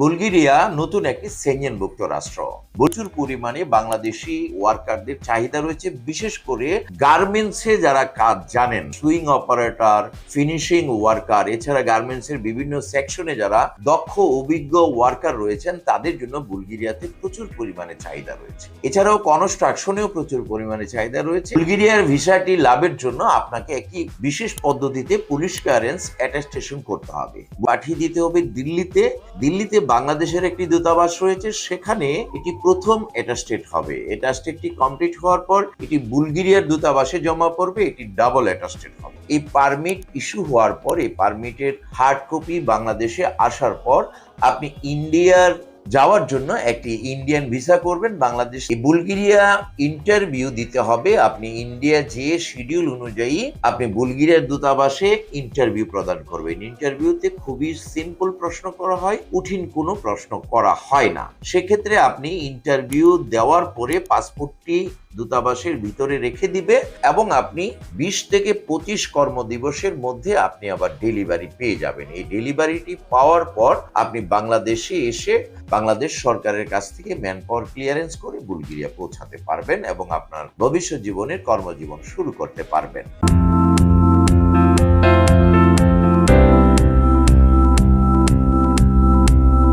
Bulgaria নতুন একটি সেঞ্জনভুক্ত রাষ্ট্র। প্রচুর পরিমাণে বাংলাদেশি ওয়ার্কারদের চাহিদা রয়েছে, বিশেষ করে গার্মেন্টসে যারা কাজ জানেন, সুইং অপারেটর, ফিনিশিং ওয়ার্কার, এছাড়া গার্মেন্টসের বিভিন্ন সেকশনে যারা দক্ষ অভিজ্ঞ ওয়ার্কার রয়েছেন, তাদের জন্য বুলগেরিয়াতে প্রচুর পরিমাণে চাহিদা রয়েছে। এছাড়াও কনস্ট্রাকশনেও প্রচুর পরিমাণে চাহিদা রয়েছে। বুলগেরিয়ার ভিসাটি লাভের জন্য আপনাকে একটি বিশেষ পদ্ধতিতে পুলিশ ক্লিয়ারেন্স অ্যাটেস্টেশন করতে হবে। পাঠিয়ে দিতে হবে দিল্লিতে। দিল্লিতে বাংলাদেশের একটি দূতাবাস রয়েছে, সেখানে এটি প্রথম অ্যাটাস্টেড হবে। অ্যাটাস্টেডটি কমপ্লিট হওয়ার পর এটি বুলগেরিয়ার দূতাবাসে জমা পড়বে, এটি ডাবল অ্যাটাস্টেড হবে। এই পারমিট ইস্যু হওয়ার পর, এই পারমিটের হার্ড কপি বাংলাদেশে আসার পর আপনি ইন্ডিয়ার যাওয়ার জন্য একটি ইন্ডিয়ান ভিসা করবেন, বাংলাদেশ। বুলগেরিয়া ইন্টারভিউ দিতে হবে। আপনি ইন্ডিয়া যে শিডিউল অনুযায়ী আপনি বুলগেরিয়ার দূতাবাসে ইন্টারভিউ প্রদান করবেন। ইন্টারভিউতে খুবই সিম্পল প্রশ্ন করা হয়, কঠিন কোনো প্রশ্ন করা হয় না। সেক্ষেত্রে আপনি ইন্টারভিউ দেওয়ার পরে পাসপোর্টটি দূতাবাসের ভিতরে রেখে দিবে এবং আপনি বিশ থেকে পঁচিশ কর্মদিবসের মধ্যে আপনি আবার ডেলিভারি পেয়ে যাবেন। এই ডেলিভারিটি পাওয়ার পর আপনি বাংলাদেশে এসে বাংলাদেশ সরকারের কাছ থেকে ম্যান পাওয়ার ক্লিয়ারেন্স করে বুলগেরিয়া পৌঁছাতে পারবেন এবং আপনার ভবিষ্যৎ জীবনের কর্মজীবন শুরু করতে পারবেন।